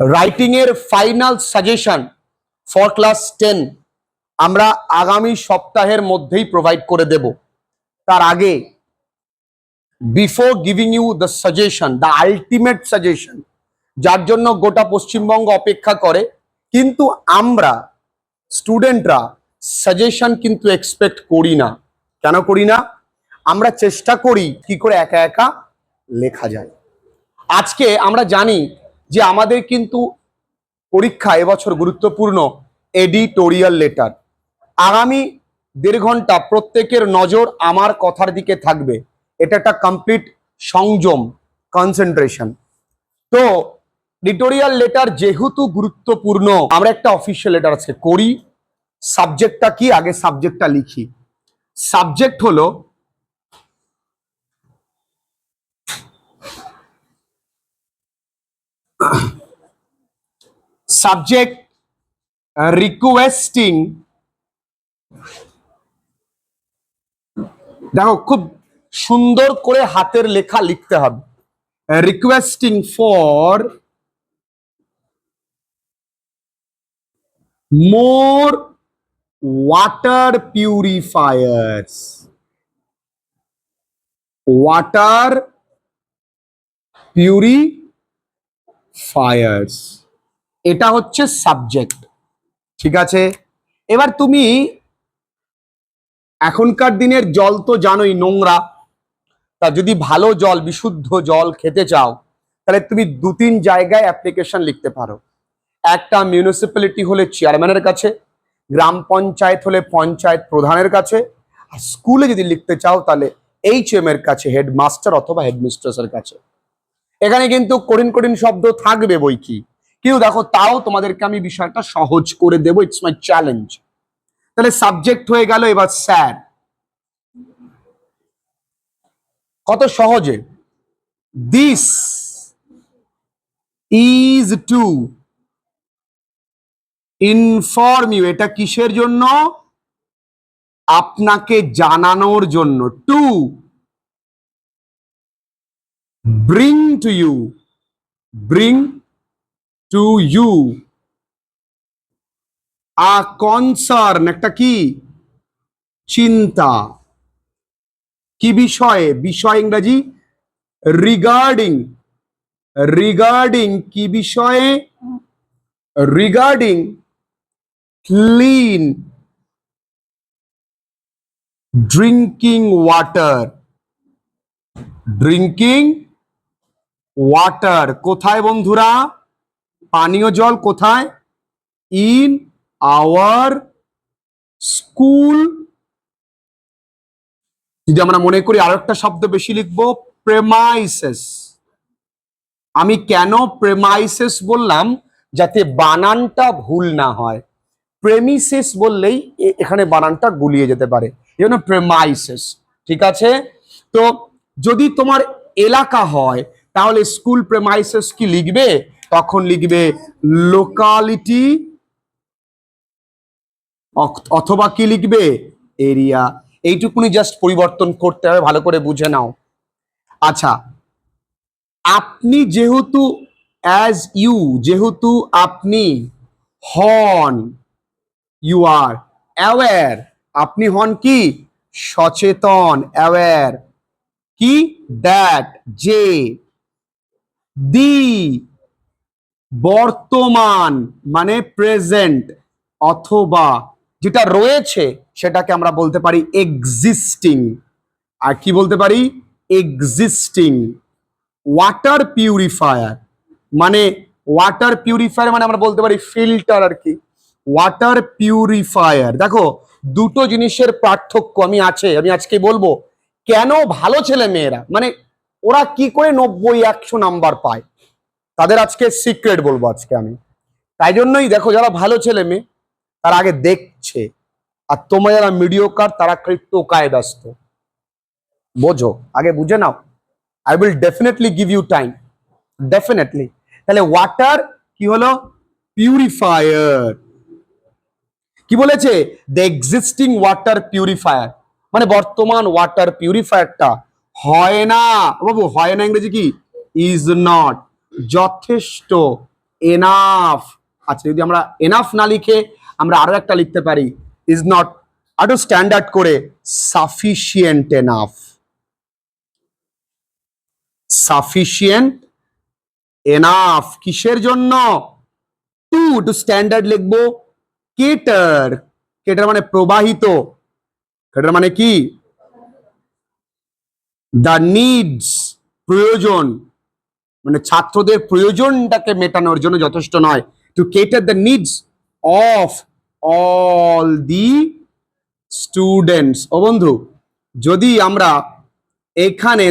Writing এর final suggestion for class ten আমরা আগামী সপ্তাহের মধ্যেই প্রোভাইড করে দেব। তার আগে before giving you the suggestion the ultimate suggestion যার জন্য গোটা পশ্চিমবঙ্গ অপেক্ষা করে, কিন্তু আমরা স্টুডেন্টরা সাজেশন কিন্তু এক্সপেক্ট করি না। কেন করি না? আমরা চেষ্টা করি কি করে একা একা লেখা যায়। আজকে আমরা জানি যে আমাদের কিন্তু পরীক্ষা এবছর গুরুত্বপূর্ণ এডিটোরিয়াল লেটার। আগামী দেড় ঘণ্টা প্রত্যেকের নজর আমার কথার দিকে থাকবে। এটা একটা কমপ্লিট সংযম কনসেন্ট্রেশন তো, এডিটোরিয়াল লেটার যেহেতু গুরুত্বপূর্ণ, আমরা একটা অফিসিয়াল লেটার আজকে করি। সাবজেক্টটা কি? আগে সাবজেক্টটা লিখি। সাবজেক্ট হলো সাবজেক্ট রিকোয়েস্টিং দেখো, খুব সুন্দর করে হাতের লেখা লিখতে হবে। Requesting for more water purifiers water purifiers এটা হচ্ছে সাবজেক্ট ঠিক আছে? এবার তুমি এখনকার দিনের জল তো জানোই নোংরা। তা যদি ভালো জল, বিশুদ্ধ জল খেতে চাও, তাহলে তুমি দু তিন জায়গায় অ্যাপ্লিকেশন লিখতে পারো। একটা মিউনিসিপ্যালিটি হলে চেয়ারম্যানের কাছে, গ্রাম পঞ্চায়েত হলে পঞ্চায়েত প্রধানের কাছে, আর স্কুলে যদি লিখতে চাও, তাহলে এইচ এম এর কাছে হেডমাস্টার অথবা হেডমিস্ট্রেসের কাছে। এখানে কিন্তু কঠিন কঠিন শব্দ থাকবে বই কি? কিন্তু দেখো, তাও তোমাদেরকে আমি বিষয়টা সহজ করে দেবো ইটস মাই চ্যালেঞ্জ তাহলে সাবজেক্ট হয়ে গেল এবার স্যার কত সহজে? This is to inform you এটা কিসের জন্য? আপনাকে জানানোর জন্য। To bring to you bring to you a concern একটা কি? চিন্তা। কি বিষয়ে? বিষয় ইংরাজি? রিগার্ডিং রিগার্ডিং কি বিষয়ে? Regarding clean drinking water drinking water কোথায় বন্ধুরা? পানীয় জল কোথায়? ইন আওয়ার স্কুল যদি আমরা মনে করি আরও একটা শব্দ বেশি লিখব প্রেমাইসেস আমি কেন প্রেমাইসেস বললাম? যাতে বানানটা ভুল না হয়। প্রেমিসেস বললেই এখানে বানানটা গুলিয়ে যেতে পারে। এই জন্য প্রেমাইসেস ঠিক আছে? তো যদি তোমার এলাকা হয়, তাহলে স্কুল প্রেমাইসেস কি লিখবে? তখন লিখবে লোকালিটি অথবা কি লিখবে? এরিয়া এইটুকুনি জাস্ট পরিবর্তন করতে হবে, ভালো করে বুঝে নাও। আচ্ছা আপনি যেহেতু অ্যাজ ইউ যেহেতু আপনি হন ইউ আর অ্যাওয়ার আপনি হন কি? সচেতন অ্যাওয়ার কি? দ্যাট যে দি বর্তমান মানে প্রেজেন্ট অথবা যেটা রয়েছে সেটাকে আমরা বলতে পারি এক্সিস্টিং আর কি বলতে পারি? এক্সিস্টিং ওয়াটার পিউরিফায়ার মানে ওয়াটার পিউরিফায়ার মানে আমরা বলতে পারি ফিল্টার আর কি। ওয়াটার পিউরিফায়ার দেখো, দুটো জিনিসের পার্থক্য আমি আছে, আমি আজকে বলব, কেন ভালো ছেলে মেয়েরা মানে ওরা কি করে নব্বই একশো নাম্বার পায়? তাদের আজকে সিক্রেট বলব আজকে আমি। তাই জন্যই দেখো যারা ভালো ছেলে মেয়ে, তারা আগে দেখছে। আর তোমরা যারা মিডিও কার তারা টোকায় ব্যস্ত বোঝো, আগে বুঝে নাও। I will definitely give you time definitely তাহলে ওয়াটার কি হলো? পিউরিফায়ার কি বলেছে? দ্য এক্সিস্টিং ওয়াটার পিউরিফায়ার মানে বর্তমান ওয়াটার পিউরিফায়ারটা হয় না। বাবু, হয় না ইংরেজি কি? ইজ নট যথেষ্ট এনাফ আচ্ছা যদি আমরা এনাফ না লিখে আমরা আরও একটা লিখতে পারি। ইজ নট আরও স্ট্যান্ডার্ড করে সাফিসিয়েন্ট এনাফ সাফিসিয়েন্ট এনাফ কিসের জন্য? টু টু স্ট্যান্ডার্ড লিখব কেটার কেটার মানে প্রবাহিত। কেটার মানে কি? দ্য নিডস প্রয়োজন। মানে ছাত্রদের প্রয়োজনটাকে মেটানোর জন্য যথেষ্ট নয়। To cater the needs of all the students ও বন্ধু, যদি আমরা এখানে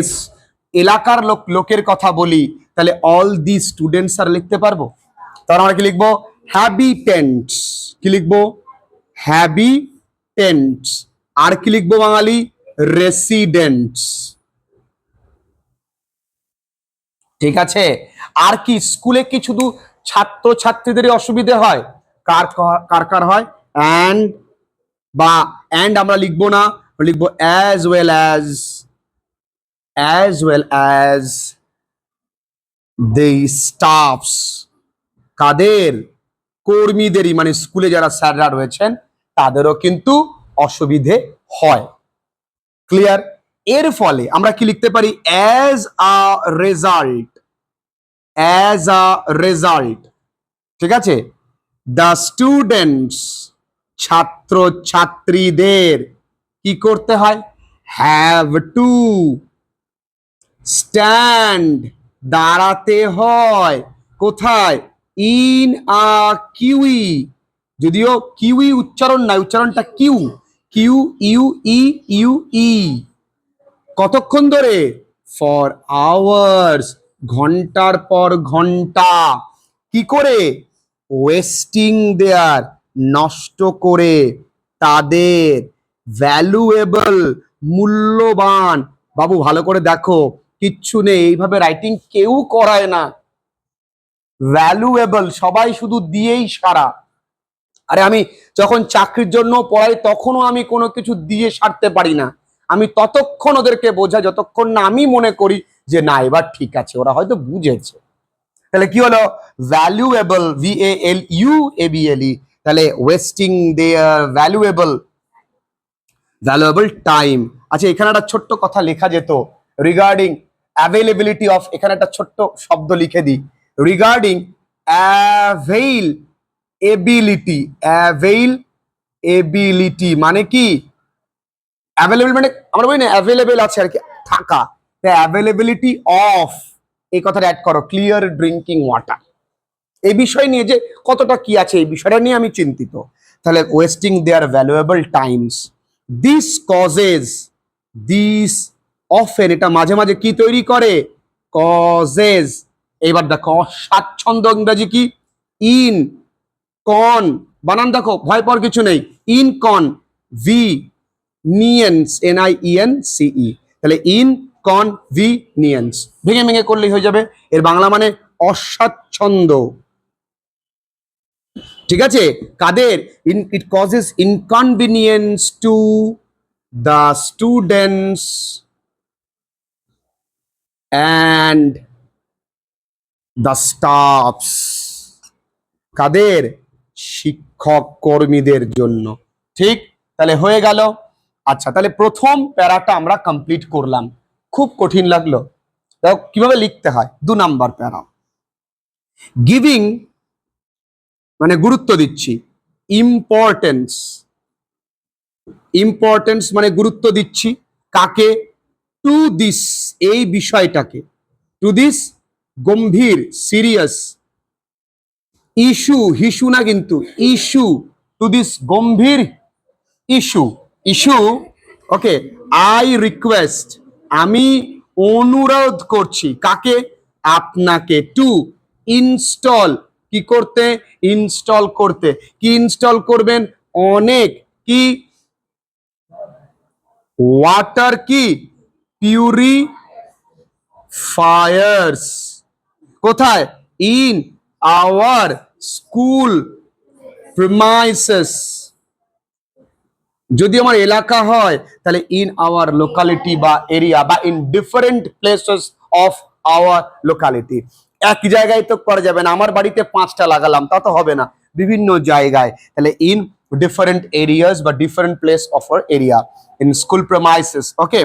এলাকার লোক, লোকের কথা বলি, তাহলে অল দি স্টুডেন্টস আর লিখতে পারব? তাহলে আমরা কি লিখব? হ্যাবিটেন্টস কি লিখব? হ্যাবিটেন্টস আর কি লিখব বাঙালি? রেসিডেন্টস ঠিক আছে? আর কি, স্কুলে কি শুধু ছাত্র ছাত্রীদেরই অসুবিধে হয়? কার কার কার হয়? অ্যান্ড বা অ্যান্ড আমরা লিখব না লিখব as well as as well as the staffs কাদের? কর্মীদেরই মানে স্কুলে যারা স্যাররা রয়েছেন, তাদেরও কিন্তু অসুবিধে হয়। ক্লিয়ার এর ফলে আমরা কি লিখতে পারি? As a result as a result ঠিক আছে? দ্য স্টুডেন্টস ছাত্র ছাত্রীদের কি করতে হয়? হ্যাভ টু স্ট্যান্ড দাঁড়াতে হয়। কোথায়? ইন আ কিউই যদিও কিউই উচ্চারণ নয় উচ্চারণটা queue Q U E U E কতক্ষণ ধরে? ফর আওয়ার্স ঘণ্টার পর ঘণ্টা। কি করে? ওয়েস্টিং দেয়ার নষ্ট করে তাদের ভ্যালুয়েবল মূল্যবান। বাবু, ভালো করে দেখো, কিচ্ছু নেই। এইভাবে রাইটিং কেউ করায় না। ভ্যালুয়েবল সবাই শুধু দিয়েই সারা। আরে আমি যখন চাকরির জন্য পড়াই, তখনও আমি কোনো কিছু দিয়ে সারতে পারি না। আমি ততক্ষণ ওদেরকে বোঝাই, যতক্ষণ না আমি মনে করি যে না, এবার ঠিক আছে, ওরা হয়তো বুঝেছে। তাহলে কি হলো? Valuable V A L U A L E তাহলে wasting their valuable valuable time আচ্ছা এখানে একটা ছোট্ট কথা লেখা যেত রিগার্ডিং অ্যাভেলেবিলিটি অফ এখানে একটা ছোট্ট শব্দ লিখে দিই। Regarding availability availability মানে কি? অ্যাভেলেবল মানে আমরা বলি না অ্যাভেলেবেল আছে আর কি, থাকা। অ্যাভেলেবিলিটি অফ এই কথাটা অ্যাড করো ক্লিয়ার ড্রিঙ্কিং ওয়াটার এই বিষয় নিয়ে যে কতটা কি আছে, এই বিষয়টা নিয়ে আমি চিন্তিত। তাহলে wasting their valuable times this causes this often এটা মাঝে মাঝে কি তৈরি করে? কজেস এবার দেখো, স্বাচ্ছন্দ্য ইংরাজি কি? ইন কন বানান দেখো, ভয় পাওয়ার কিছু নেই। Inconvenience N I E N C E তাহলে ইন কন ভি নিয়েন্স। ভেঙে ভেঙে করলেই হয়ে যাবে। এর বাংলা মানে অস্বাচ্ছন্দ্য ঠিক আছে? কাদের? In it causes inconvenience to the students and the staffs কাদের? শিক্ষক কর্মীদের জন্য। ঠিক? তাহলে হয়ে গেল। আচ্ছা তাহলে প্রথম প্যারাটা আমরা কমপ্লিট করলাম। খুব কঠিন লাগল। দেখো, কীভাবে লিখতে হয়? দু নাম্বার প্যারা। গিভিং মানে গুরুত্ব দিচ্ছি। ইম্পর্টেন্স ইম্পর্টেন্স মানে গুরুত্ব দিচ্ছি কাকে? টু দিস এই বিষয়টাকে। টু দিস গম্ভীর সিরিয়াস ইস্যু হিসু না কিন্তু issue to this Gambhir issue issue? Okay I request আমি অনুরোধ করছি, কাকে? আপনাকে টু ইনস্টল কি করতে? ইনস্টল করতে। কি ইনস্টল করবেন? অনেক। কি? ওয়াটার কি? পিউরি ফায়ার্স কোথায়? ইন আওয়ার স্কুল প্রিমাইসেস যদি আমার এলাকা হয়, তাহলে ইন আওয়ার লোকালিটি বা এরিয়া বা in different places of our locality এক জায়গায় তো করা যাবে না, আমার বাড়িতে পাঁচটা লাগালাম, তা তো হবে না। বিভিন্ন জায়গায়, তাহলে ইন ডিফারেন্ট এরিয়াস বা different place of our area in school premises okay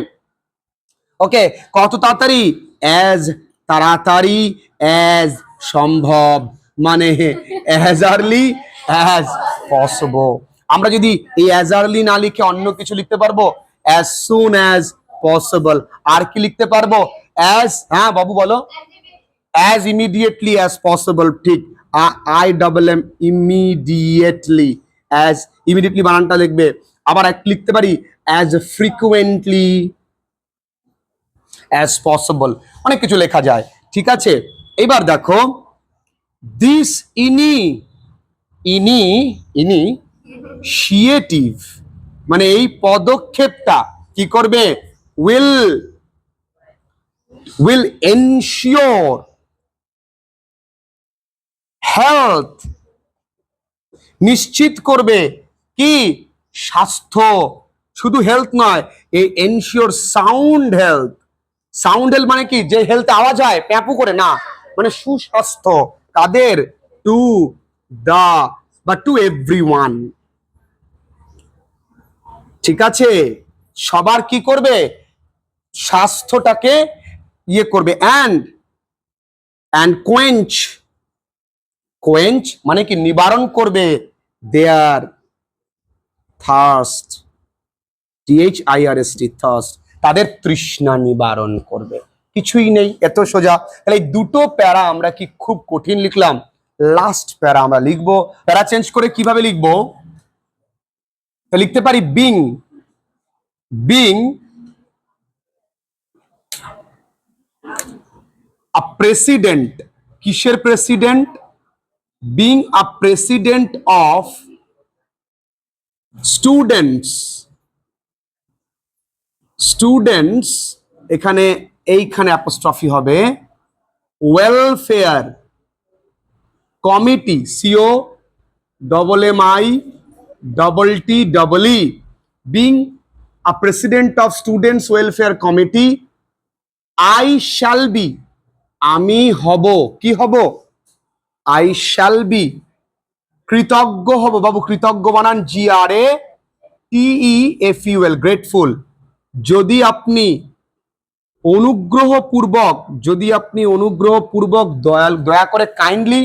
okay কত তাড়াতাড়ি? অ্যাজ তাড়াতাড়ি অ্যাজ সম্ভব। মানে অ্যাজ আর্লি অ্যাজ পসিবল আমরা যদি এই অ্যাজ না লিখে অন্য কিছু লিখতে পারব? অ্যাজ সুন অ্যাজ পসিবল আর কি লিখতে পারব? অ্যাজ হ্যাঁ বাবু বলো। অ্যাজ ইমিডিয়েটলি অ্যাজ পসিবল ঠিক। I double M immediately as immediately বানানটা লিখবে। আবার এক লিখতে পারি। অ্যাজ ফ্রিকুয়েন্টলি অ্যাজ পসিবল অনেক কিছু লেখা যায়। ঠিক আছে? এবার দেখো। দিস ইনি ইনি ইনি শিয়েটিভ মানে এই পদক্ষেপটা কি করবে? উইল উইল এনশিওর হেলথ নিশ্চিত করবে কি? স্বাস্থ্য, শুধু হেলথ নয় এই ensure sound health sound health মানে কি? যে হেলথ আওয়াজ হয়, প্যাপু করে, না। মানে সুস্বাস্থ্য কাদের টু দা বা টু এভরি ঠিক আছে? সবার কি করবে? স্বাস্থ্যটাকে ইয়ে করবে। অ্যান্ড অ্যান্ড কোয়েঞ্চ কোয়েঞ্চ মানে কি? নিবারণ করবে। Their thirst TH IRS T thirst তাদের তৃষ্ণা নিবারণ করবে। কিছুই নেই, এত সোজা। তাহলে এই দুটো প্যারা আমরা কি খুব কঠিন লিখলাম? লাস্ট প্যারা আমরা লিখব। প্যারা চেঞ্জ করে কীভাবে লিখব? তো লিখতে পারি বিং। Being a president. কিসের president? Being a president of students. Students, এখানে এইখানে অ্যাপোস্ট্রফি হবে। Welfare committee, C O double M I E being a president of students welfare committee I shall be আমি হব, কি হব? আই শ্যাল বি কৃতজ্ঞ হব, বাবু কৃতজ্ঞ বানান G R A T E F U L grateful যদি আপনি অনুগ্রহপূর্বক, যদি আপনি অনুগ্রহপূর্বক দয়াল, দয়া করে কাইন্ডলি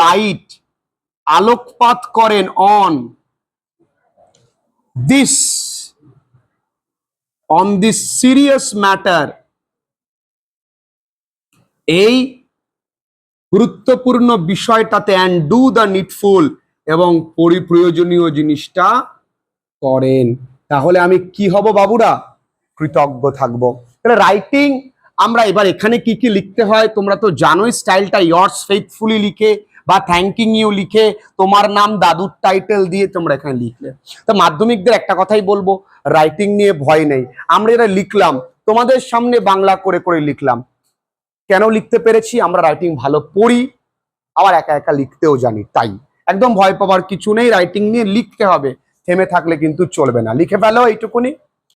লাইট আলোকপাত করেন on this on this serious matter এই গুরুত্বপূর্ণ বিষয়টাতে অ্যান্ড ডু দ্য নিডফুল এবং পরিপ্রয়োজনীয় জিনিসটা করেন। তাহলে আমি কি হব বাবুরা? কৃতজ্ঞ থাকব। তাহলে রাইটিং আমরা এবার এখানে কি কি লিখতে হয়? তোমরা তো জানোই স্টাইলটা ইয়ার্স ফেথফুলি লিখে বা থ্যাঙ্কিং ইউ লিখে তোমার নাম দাদুর টাইটেল দিয়ে তোমরা এখানে লিখলে। তো মাধ্যমিকদের একটা কথাই বলব রাইটিং নিয়ে ভয় নেই। আমরা এটা লিখলাম, তোমাদের সামনে বাংলা করে করে লিখলাম। কেন লিখতে পেরেছি? আমরা রাইটিং ভালো পড়ি, আবার একা একা লিখতেও জানি, তাই। একদম ভয় পাওয়ার কিছু নেই রাইটিং নিয়ে লিখতে হবে। থেমে থাকলে কিন্তু চলবে না। লিখে ফেলো এইটুকুনি।